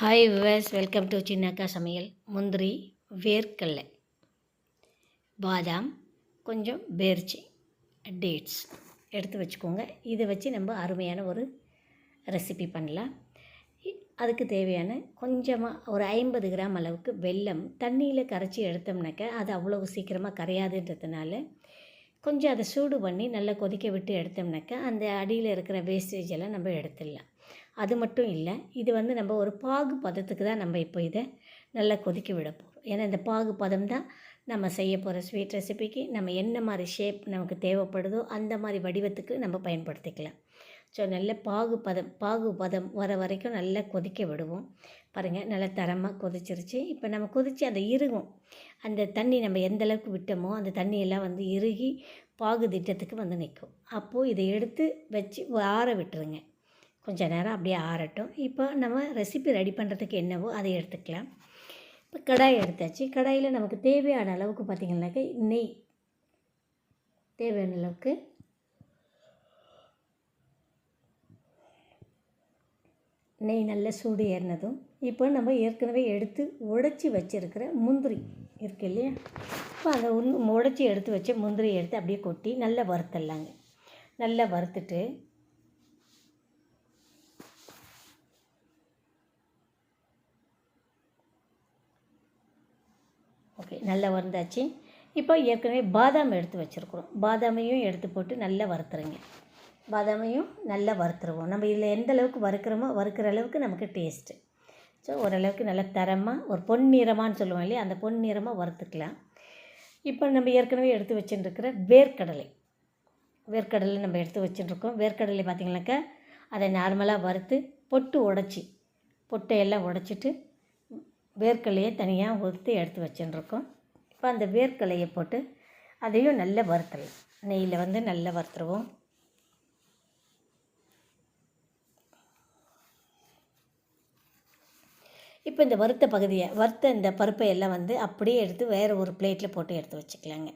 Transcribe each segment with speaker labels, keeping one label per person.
Speaker 1: Hi viewers welcome to Chinnakka Samayal முந்திரி வேர்க்கடலை பாதாம் கொஞ்சம் பேர்ச்சி டேட்ஸ் எடுத்து வச்சுக்கோங்க இதை வச்சு நம்ம அருமையான ஒரு ரெசிபி பண்ணலாம் அதுக்கு தேவையான கொஞ்சமாக ஒரு ஐம்பது கிராம் அளவுக்கு வெல்லம் தண்ணியில் கரைச்சி எடுத்தோம்னாக்க அது அவ்வளோ சீக்கிரமாக கரையாதுன்றதுனால கொஞ்சம் அதை சூடு பண்ணி நல்லா கொதிக்க விட்டு எடுத்தோம்னாக்கா அந்த அடியில் இருக்கிற வேஸ்டேஜ் எல்லாம் நம்ம எடுத்துடலாம் அது மட்டும் இல்லை இது வந்து நம்ம ஒரு பாகு பதத்துக்கு தான் நம்ம இப்போ இதை நல்லா கொதிக்க விட போகிறோம் ஏன்னா இந்த பாகு பதம் தான் நம்ம செய்ய போகிற ஸ்வீட் ரெசிபிக்கு நம்ம என்ன மாதிரி ஷேப் நமக்கு தேவைப்படுதோ அந்த மாதிரி வடிவத்துக்கு நம்ம பயன்படுத்திக்கலாம். ஸோ நல்ல பாகு பதம் பாகு பதம் வர வரைக்கும் நல்லா கொதிக்க விடுவோம். பாருங்கள் நல்லா தரமாக கொதிச்சிருச்சு. இப்போ நம்ம கொதித்து அந்த இறுகும் அந்த தண்ணி நம்ம எந்த அளவுக்கு விட்டோமோ அந்த தண்ணியெல்லாம் வந்து இறுகி பாகு திட்டத்துக்கு வந்து நிற்கும். அப்போது இதை எடுத்து வச்சு ஆற விட்டுருங்க. கொஞ்சம் நேரம் அப்படியே ஆறட்டும். இப்போ நம்ம ரெசிபி ரெடி பண்ணுறதுக்கு என்னவோ அதை எடுத்துக்கலாம். இப்போ கடாய் எடுத்தாச்சு. கடாயில் நமக்கு தேவையான அளவுக்கு பார்த்திங்கனாக்கா நெய் தேவையான அளவுக்கு நெய் நல்லா சூடு ஏறினதும் இப்போ நம்ம ஏற்கனவே எடுத்து உடச்சி வச்சுருக்கிற முந்திரி இருக்கு இல்லையா? இப்போ அந்த உன் உடச்சி எடுத்து வச்ச முந்திரி எடுத்து அப்படியே கொட்டி நல்லா வறுத்தடலாங்க. நல்லா வறுத்துட்டு ஓகே நல்லா வறுந்தாச்சு இப்போ ஏற்கனவே பாதாம் எடுத்து வச்சுருக்குறோம். பாதாமையும் எடுத்து போட்டு நல்லா வறுத்துருங்க. பாதாமையும் நல்லா வறுத்துருவோம். நம்ம இதில் எந்த அளவுக்கு வறுக்கிறோமோ வறுக்கிற அளவுக்கு நமக்கு டேஸ்ட்டு ஸோ ஓரளவுக்கு நல்லா தரமாக ஒரு பொன்னிறமான்னு சொல்லுவோம் இல்லையா? அந்த பொன்னிறமாக வறுத்துக்கலாம். இப்போ நம்ம ஏற்கனவே எடுத்து வச்சுட்டுருக்கிற வேர்க்கடலை. வேர்க்கடலை நம்ம எடுத்து வச்சுட்டுருக்கோம் வேர்க்கடலை பார்த்திங்கனாக்கா அதை நார்மலாக வறுத்து பொட்டு உடச்சி பொட்டை எல்லாம் உடச்சிட்டு வேர்க்கடலையை தனியாக உறுத்து எடுத்து வச்சுட்டுருக்கோம் இப்போ அந்த வேர்க்கடலையை போட்டு அதையும் நல்லா வறுத்துடலாம். நெய்யில் வந்து நல்லா வறுத்துருவோம். இப்போ இந்த வறுத்த பகுதியை வறுத்த இந்த பருப்பை எல்லாம் வந்து அப்படியே எடுத்து வேறு ஒரு பிளேட்டில் போட்டு எடுத்து வச்சுக்கலாங்க.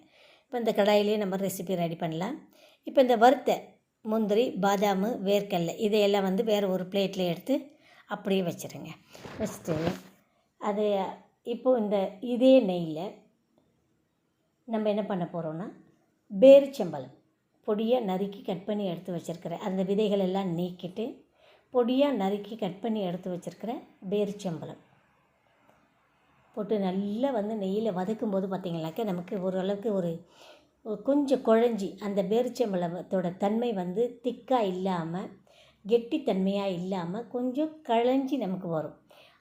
Speaker 1: இப்போ இந்த கடாயிலே நம்ம ரெசிபி ரெடி பண்ணலாம். இப்போ இந்த வறுத்த முந்திரி பாதாம் வேர்க்கடலை இதையெல்லாம் வந்து வேறு ஒரு பிளேட்டில் எடுத்து அப்படியே வச்சுருங்க. வச்சுட்டு அது இப்போது இந்த இதே நெய்யில் நம்ம என்ன பண்ண போகிறோன்னா பேரிச்சம்பழம் பொடியாக நறுக்கி கட் பண்ணி எடுத்து வச்சுருக்கிறேன் அந்த விதைகள் எல்லாம் நீக்கிட்டு பொடியாக நறுக்கி கட் பண்ணி எடுத்து வச்சுருக்கிற பேரிச்சம்பழம். போட்டு நல்லா வந்து நெய்யில் வதக்கும் போது பார்த்திங்கனாக்கா நமக்கு ஓரளவுக்கு ஒரு ஒரு கொஞ்சம் குழஞ்சி அந்த பேரிச்சம்பழத்தோட தன்மை வந்து திக்காக இல்லாமல் கெட்டித்தன்மையாக இல்லாமல் கொஞ்சம் களைஞ்சி நமக்கு வரும்.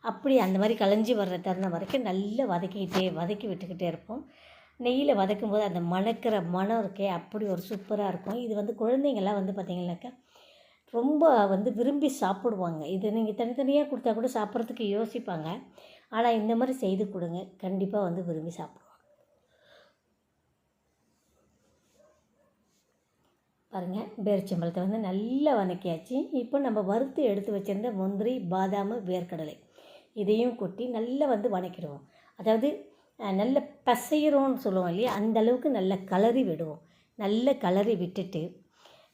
Speaker 1: அப்படி அந்த மாதிரி கலைஞ்சி வர்ற தருணம் வரைக்கும் நல்லா வதக்கிக்கிட்டே வதக்கி விட்டுக்கிட்டே இருப்போம். நெய்யில் வதக்கும் போது அந்த மணக்கிற மணம் இருக்கே அப்படி ஒரு சூப்பராக இருக்கும். இது வந்து குழந்தைங்கள்லாம் வந்து பார்த்திங்கனாக்கா ரொம்ப வந்து விரும்பி சாப்பிடுவாங்க. இது நீங்கள் தனித்தனியாக கொடுத்தா கூட சாப்பிட்றதுக்கு யோசிப்பாங்க. ஆனால் இந்த மாதிரி செய்து கொடுங்க. கண்டிப்பாக வந்து விரும்பி சாப்பிடுவாங்க. பாருங்கள் பேரிச்சம்பழத்தை வந்து நல்லா வதக்கியாச்சு. இப்போ நம்ம வறுத்து எடுத்து வச்சிருந்த முந்திரி பாதாம் வேர்க்கடலை. இதையும் கொட்டி நல்லா வந்து வணக்கிடுவோம். அதாவது நல்ல பசையிறோன்னு சொல்லுவோம் இல்லையா? அந்த அளவுக்கு நல்ல கலரி விடுவோம். நல்ல கலரி விட்டுட்டு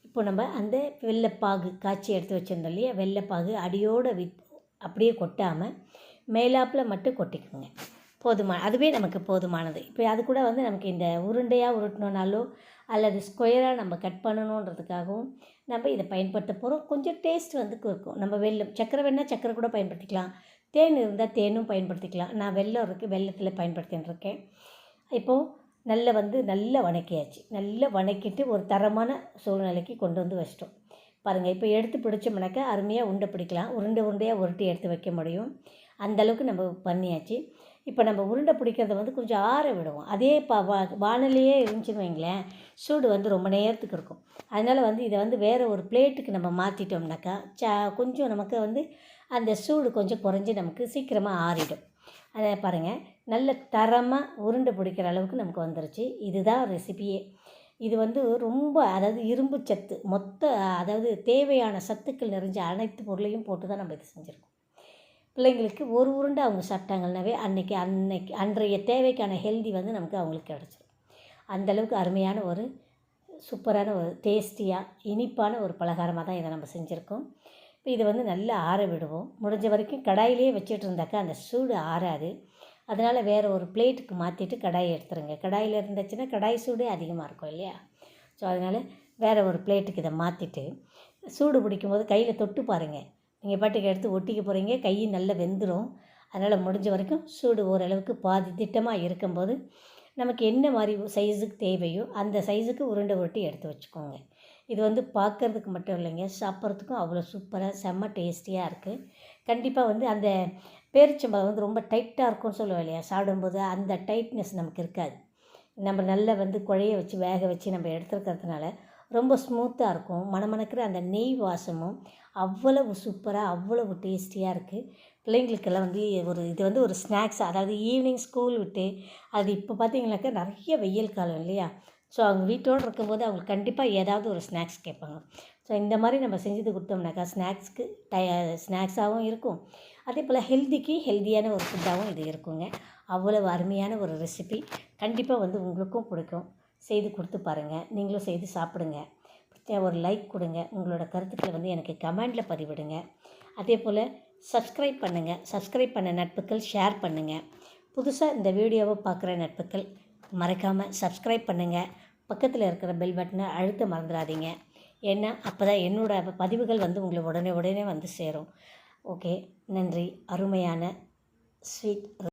Speaker 1: இப்போ நம்ம அந்த வெள்ளைப்பாகு காய்ச்சி எடுத்து வச்சுருந்தோம் இல்லையா? வெள்ளைப்பாகு அடியோடு வித் அப்படியே கொட்டாமல் மேலாப்பில் மட்டும் கொட்டிக்கோங்க. போதுமான அதுவே நமக்கு போதுமானது. இப்போ அது கூட வந்து நமக்கு இந்த உருண்டையாக உருட்டணுனாலோ அல்லது ஸ்கொயராக நம்ம கட் பண்ணணுன்றதுக்காகவும் நம்ம இதை பயன்படுத்த போகிறோம் கொஞ்சம் டேஸ்ட் வந்து இருக்கும். நம்ம வெள்ளம் சக்கரை வேணால் சக்கரை கூட பயன்படுத்திக்கலாம். தேன் இருந்தால் தேனும் பயன்படுத்திக்கலாம். நான் வெள்ளம் இருக்குது வெள்ளத்தில் பயன்படுத்தின்னு இருக்கேன் இப்போது நல்லா வந்து நல்லா வணக்கியாச்சு. நல்லா வணக்கிட்டு ஒரு தரமான சூழ்நிலைக்கு கொண்டு வந்து வச்சிட்டோம். பாருங்கள் இப்போ எடுத்து பிடிச்சோம்னாக்கா அருமையாக உருண்டை பிடிக்கலாம். உருண்டை உருண்டையாக உருட்டி எடுத்து வைக்க முடியும். அந்தளவுக்கு நம்ம பண்ணியாச்சு. இப்போ நம்ம உருண்டை பிடிக்கிறத வந்து கொஞ்சம் ஆற விடுவோம். அதே பா வா வானலியே இருந்துச்சுன்னு வைங்களேன் சூடு வந்து ரொம்ப நேரத்துக்கு இருக்கும். அதனால் வந்து இதை வந்து வேறு ஒரு பிளேட்டுக்கு நம்ம மாற்றிட்டோம்னாக்கா சா கொஞ்சம் நமக்கு வந்து அந்த சூடு கொஞ்சம் குறைஞ்சி நமக்கு சீக்கிரமாக ஆறிடும். அதை பாருங்கள் நல்ல தரமாக உருண்டை பிடிக்கிற அளவுக்கு நமக்கு வந்துருச்சு. இதுதான் ரெசிபியே இது வந்து ரொம்ப அதாவது இரும்பு சத்து மொத்த அதாவது தேவையான சத்துக்கள் நிறைஞ்ச அனைத்து பொருளையும் போட்டு தான் நம்ம இது செஞ்சுருக்கோம். பிள்ளைங்களுக்கு ஒரு உருண்டை அவங்க சாப்பிட்டாங்கன்னாவே அன்னைக்கு அன்னைக்கு அன்றைய தேவைக்கான ஹெல்தி வந்து நமக்கு அவங்களுக்கு கிடச்சிரும். அந்தளவுக்கு அருமையான ஒரு சூப்பரான ஒரு டேஸ்டியாக இனிப்பான ஒரு பலகாரமாக தான் இதை நம்ம செஞ்சுருக்கோம். இப்போ இதை வந்து நல்லா ஆற விடுவோம். முடிஞ்ச வரைக்கும் கடாயிலே வச்சுட்டு இருந்தாக்கா அந்த சூடு ஆறாது. அதனால் வேறு ஒரு பிளேட்டுக்கு மாற்றிட்டு கடாயை எடுத்துருங்க. கடாயில் இருந்துச்சுன்னா கடாய் சூடே அதிகமாக இருக்கும் இல்லையா? ஸோ அதனால் வேறு ஒரு பிளேட்டுக்கு இதை மாற்றிட்டு சூடு பிடிக்கும் போது கையில் தொட்டு பாருங்கள் நீங்கள் பாட்டுக்கு எடுத்து ஒட்டிக்க போகிறீங்க கை நல்லா வெந்துடும் அதனால் முடிஞ்ச வரைக்கும் சூடு ஓரளவுக்கு பாதி திட்டமாக இருக்கும்போது நமக்கு என்ன மாதிரி சைஸுக்கு தேவையோ அந்த சைஸுக்கு உருண்டை உருட்டி எடுத்து வச்சுக்கோங்க. இது வந்து பார்க்குறதுக்கு மட்டும் இல்லைங்க. சாப்பிட்றதுக்கும் அவ்வளோ சூப்பராக செம்ம டேஸ்டியாக இருக்குது கண்டிப்பாக வந்து அந்த பேரிச்சம்பழம் வந்து ரொம்ப டைட்டாக இருக்கும்னு சொல்லுவோம் இல்லையா? சாப்பிடும்போது அந்த டைட்னஸ் நமக்கு இருக்காது. நம்ம நல்லா வந்து குழைய வச்சு வேக வச்சு நம்ம எடுத்துருக்கிறதுனால ரொம்ப ஸ்மூத்தாக இருக்கும். மணமணக்கிற அந்த நெய் வாசமும் அவ்வளவு சூப்பராக அவ்வளவு டேஸ்டியாக இருக்குது பிள்ளைங்களுக்கெல்லாம் வந்து ஒரு இது வந்து ஒரு ஸ்நாக்ஸ். அதாவது ஈவினிங் ஸ்கூல் விட்டு அது இப்போ பார்த்தீங்கன்னாக்கா நிறைய வெயில் காலம் இல்லையா? ஸோ அவங்க வீட்டோடு இருக்கும்போது அவங்களுக்கு கண்டிப்பாக ஏதாவது ஒரு ஸ்நாக்ஸ் கேட்பாங்க. ஸோ இந்த மாதிரி நம்ம செஞ்சது கொடுத்தோம்னாக்கா ஸ்நாக்ஸ்க்கு டய ஸ்நாக்ஸாகவும் இருக்கும். அதே போல் ஹெல்த்திக்கு ஹெல்த்தியான ஒரு ஃபுட்டாகவும் இது இருக்குங்க. அவ்வளோ அருமையான ஒரு ரெசிபி. கண்டிப்பாக வந்து உங்களுக்கும் பிடிக்கும். செய்து கொடுத்து பாருங்கள் நீங்களும் செய்து சாப்பிடுங்க. ஒரு லைக் கொடுங்க. உங்களோட கருத்துக்களை வந்து எனக்கு கமெண்டில் பதிவிடுங்க. அதே போல் சப்ஸ்கிரைப் பண்ணுங்கள் சப்ஸ்கிரைப் பண்ண நட்புகள் ஷேர் பண்ணுங்கள் புதுசாக இந்த வீடியோவை பார்க்குற நட்புகள் மறக்காமல் சப்ஸ்கிரைப் பண்ணுங்கள் பக்கத்தில் இருக்கிற பெல் பட்டனை அழுத்த மறந்துடாதீங்க. ஏன்னா அப்போ தான் என்னோடய பதிவுகள் வந்து உங்களை உடனே உடனே வந்து சேரும். ஓகே நன்றி. அருமையான ஸ்வீட்